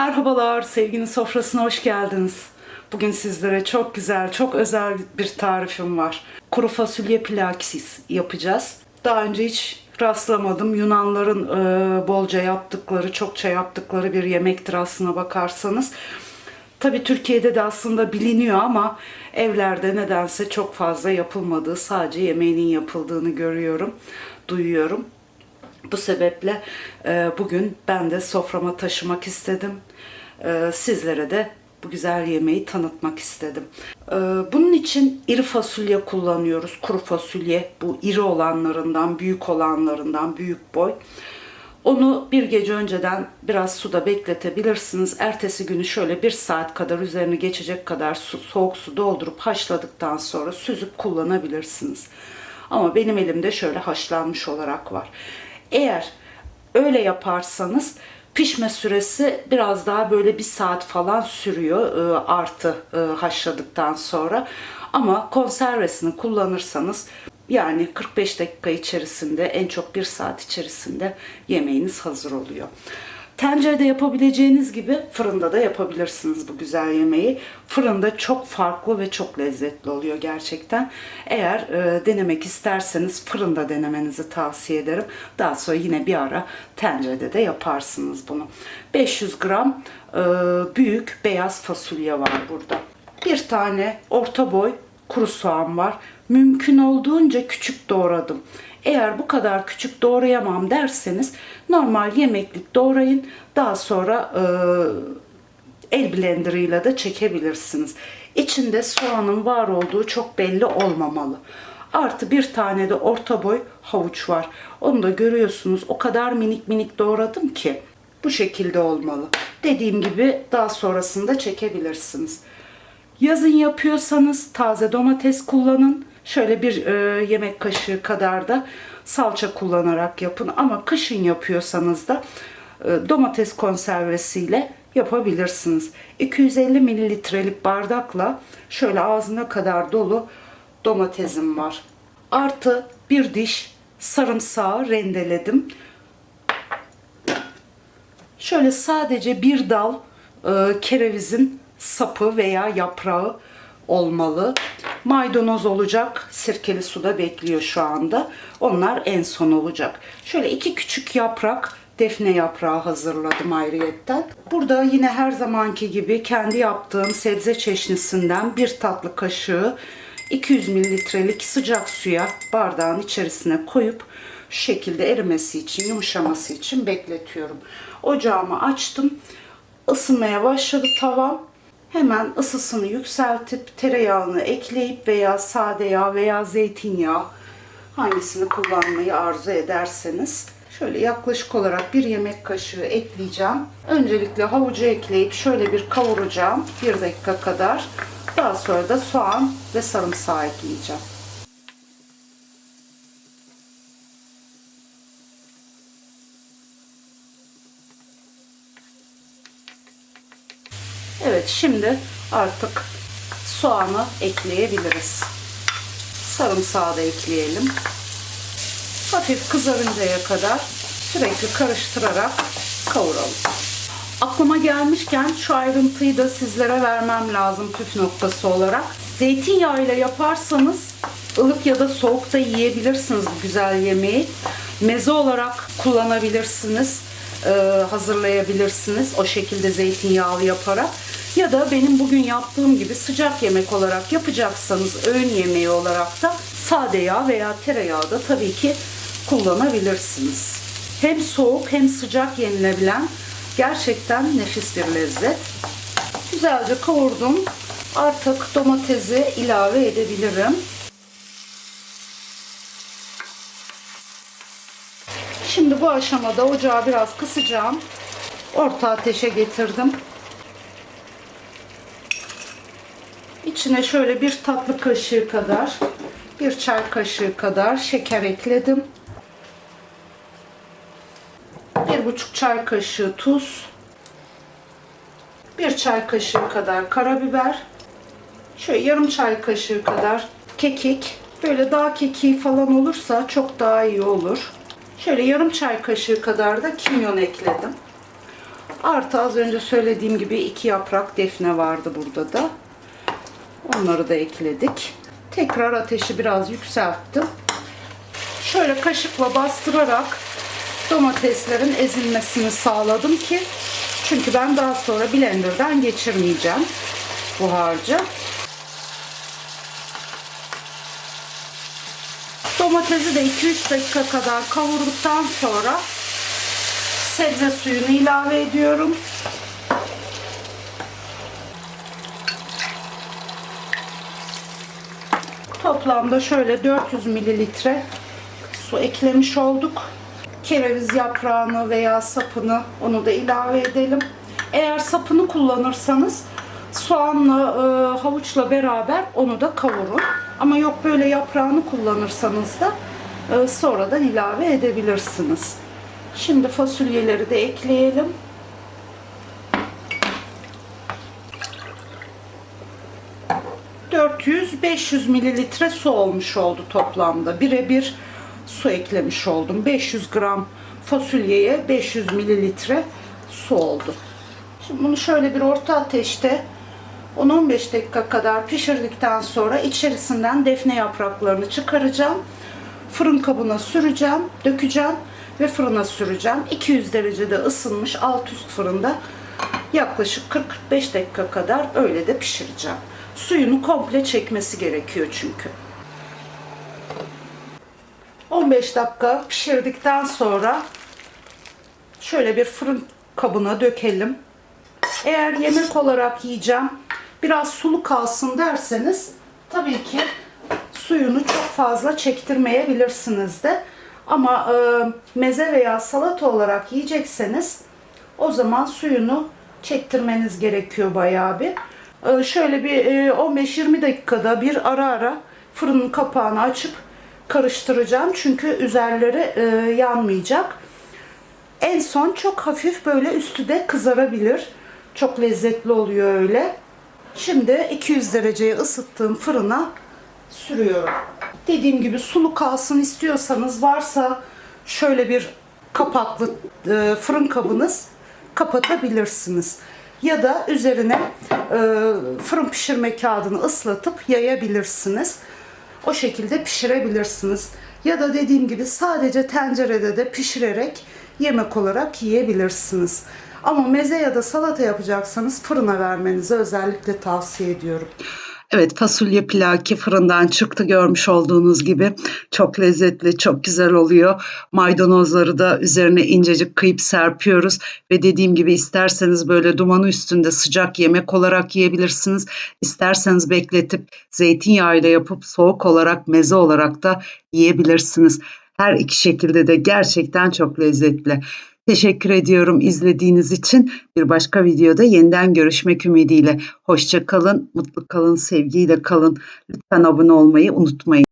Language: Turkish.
Merhabalar, sevginin sofrasına hoş geldiniz. Bugün sizlere çok güzel, çok özel bir tarifim var. Kuru fasulye pilakis yapacağız. Daha önce hiç rastlamadım. Yunanların e, bolca yaptıkları, çokça yaptıkları bir yemektir aslına bakarsanız. Tabii Türkiye'de de aslında biliniyor ama evlerde nedense çok fazla yapılmadığı, sadece yemeğinin yapıldığını görüyorum, duyuyorum. Bu sebeple e, bugün ben de soframa taşımak istedim. E, sizlere de bu güzel yemeği tanıtmak istedim. E, bunun için iri fasulye kullanıyoruz. Kuru fasulye bu iri olanlarından, büyük olanlarından, büyük boy. Onu bir gece önceden biraz suda bekletebilirsiniz. Ertesi günü şöyle bir saat kadar üzerine geçecek kadar su, soğuk su doldurup haşladıktan sonra süzüp kullanabilirsiniz. Ama benim elimde şöyle haşlanmış olarak var. Eğer öyle yaparsanız pişme süresi biraz daha böyle bir saat falan sürüyor e, artı e, haşladıktan sonra. Ama konservesini kullanırsanız yani 45 dakika içerisinde en çok bir saat içerisinde yemeğiniz hazır oluyor. Tencerede yapabileceğiniz gibi fırında da yapabilirsiniz bu güzel yemeği. Fırında çok farklı ve çok lezzetli oluyor gerçekten. Eğer e, denemek isterseniz fırında denemenizi tavsiye ederim. Daha sonra yine bir ara tencerede de yaparsınız bunu. 500 gram e, büyük beyaz fasulye var burada. Bir tane orta boy kuru soğan var. Mümkün olduğunca küçük doğradım. Eğer bu kadar küçük doğrayamam derseniz normal yemeklik doğrayın. Daha sonra e, el blenderıyla da çekebilirsiniz. İçinde soğanın var olduğu çok belli olmamalı. Artı bir tane de orta boy havuç var. Onu da görüyorsunuz. O kadar minik minik doğradım ki bu şekilde olmalı. Dediğim gibi daha sonrasında çekebilirsiniz. Yazın yapıyorsanız taze domates kullanın. Şöyle bir e, yemek kaşığı kadar da salça kullanarak yapın. Ama kışın yapıyorsanız da e, domates konservesiyle yapabilirsiniz. 250 mililitrelik bardakla şöyle ağzına kadar dolu domatesim var. Artı bir diş sarımsağı rendeledim. Şöyle sadece bir dal e, kerevizin sapı veya yaprağı olmalı. Maydanoz olacak. Sirkeli suda bekliyor şu anda. Onlar en son olacak. Şöyle iki küçük yaprak defne yaprağı hazırladım ayrıyetten. Burada yine her zamanki gibi kendi yaptığım sebze çeşnisinden bir tatlı kaşığı 200 mililitrelik sıcak suya bardağın içerisine koyup şu şekilde erimesi için, yumuşaması için bekletiyorum. Ocağımı açtım. Isınmaya başladı tavam. Hemen ısısını yükseltip tereyağını ekleyip veya sade yağ veya zeytinyağı hangisini kullanmayı arzu ederseniz şöyle yaklaşık olarak bir yemek kaşığı ekleyeceğim. Öncelikle havucu ekleyip şöyle bir kavuracağım bir dakika kadar. Daha sonra da soğan ve sarımsağı ekleyeceğim. Evet şimdi artık soğanı ekleyebiliriz. Sarımsağı da ekleyelim. Hafif kızarıncaya kadar sürekli karıştırarak kavuralım. Aklıma gelmişken şu ayrıntıyı da sizlere vermem lazım püf noktası olarak. Zeytinyağı ile yaparsanız ılık ya da soğuk da yiyebilirsiniz bu güzel yemeği. Meze olarak kullanabilirsiniz, hazırlayabilirsiniz o şekilde zeytinyağlı yaparak. Ya da benim bugün yaptığım gibi sıcak yemek olarak yapacaksanız öğün yemeği olarak da sade yağ veya tereyağı da tabii ki kullanabilirsiniz. Hem soğuk hem sıcak yenilebilen gerçekten nefis bir lezzet. Güzelce kavurdum. Artık domatesi ilave edebilirim. Şimdi bu aşamada ocağı biraz kısacağım. Orta ateşe getirdim. İçine şöyle bir tatlı kaşığı kadar, bir çay kaşığı kadar şeker ekledim. Bir buçuk çay kaşığı tuz. Bir çay kaşığı kadar karabiber. Şöyle yarım çay kaşığı kadar kekik. Böyle daha kekiği falan olursa çok daha iyi olur. Şöyle yarım çay kaşığı kadar da kimyon ekledim. Artı az önce söylediğim gibi iki yaprak defne vardı burada da. Onları da ekledik. Tekrar ateşi biraz yükselttim. Şöyle kaşıkla bastırarak domateslerin ezilmesini sağladım ki çünkü ben daha sonra blenderdan geçirmeyeceğim bu harcı. Domatesi de 2-3 dakika kadar kavurduktan sonra sebze suyunu ilave ediyorum. Toplamda şöyle 400 mililitre su eklemiş olduk. Kereviz yaprağını veya sapını onu da ilave edelim. Eğer sapını kullanırsanız soğanla e, havuçla beraber onu da kavurun. Ama yok böyle yaprağını kullanırsanız da e, sonradan ilave edebilirsiniz. Şimdi fasulyeleri de ekleyelim. ...400-500 mililitre su olmuş oldu toplamda. Birebir su eklemiş oldum. 500 gram fasulyeye 500 mililitre su oldu. Şimdi bunu şöyle bir orta ateşte 10-15 dakika kadar pişirdikten sonra içerisinden defne yapraklarını çıkaracağım. Fırın kabına süreceğim, dökeceğim ve fırına süreceğim. 200 derecede ısınmış alt üst fırında yaklaşık 40-45 dakika kadar öyle de pişireceğim. Suyunu komple çekmesi gerekiyor çünkü. 15 dakika pişirdikten sonra şöyle bir fırın kabına dökelim. Eğer yemek olarak yiyeceğim, biraz sulu kalsın derseniz tabii ki suyunu çok fazla çektirmeyebilirsiniz de. Ama e, meze veya salata olarak yiyecekseniz o zaman suyunu çektirmeniz gerekiyor bayağı bir. E, şöyle bir e, 15-20 dakikada bir ara ara fırının kapağını açıp karıştıracağım. Çünkü üzerleri e, yanmayacak. En son çok hafif böyle üstü de kızarabilir. Çok lezzetli oluyor öyle. Şimdi 200 dereceye ısıttığım fırına sürüyorum. Dediğim gibi sulu kalsın istiyorsanız varsa şöyle bir kapaklı e, fırın kabınız kapatabilirsiniz. Ya da üzerine e, fırın pişirme kağıdını ıslatıp yayabilirsiniz. O şekilde pişirebilirsiniz. Ya da dediğim gibi sadece tencerede de pişirerek yemek olarak yiyebilirsiniz. Ama meze ya da salata yapacaksanız fırına vermenizi özellikle tavsiye ediyorum. Evet fasulye pilaki fırından çıktı görmüş olduğunuz gibi. Çok lezzetli, çok güzel oluyor. Maydanozları da üzerine incecik kıyıp serpiyoruz. Ve dediğim gibi isterseniz böyle dumanı üstünde sıcak yemek olarak yiyebilirsiniz. İsterseniz bekletip zeytinyağıyla yapıp soğuk olarak meze olarak da yiyebilirsiniz. Her iki şekilde de gerçekten çok lezzetli. Teşekkür ediyorum izlediğiniz için. Bir başka videoda yeniden görüşmek ümidiyle. Hoşça kalın, mutlu kalın, sevgiyle kalın. Lütfen abone olmayı unutmayın.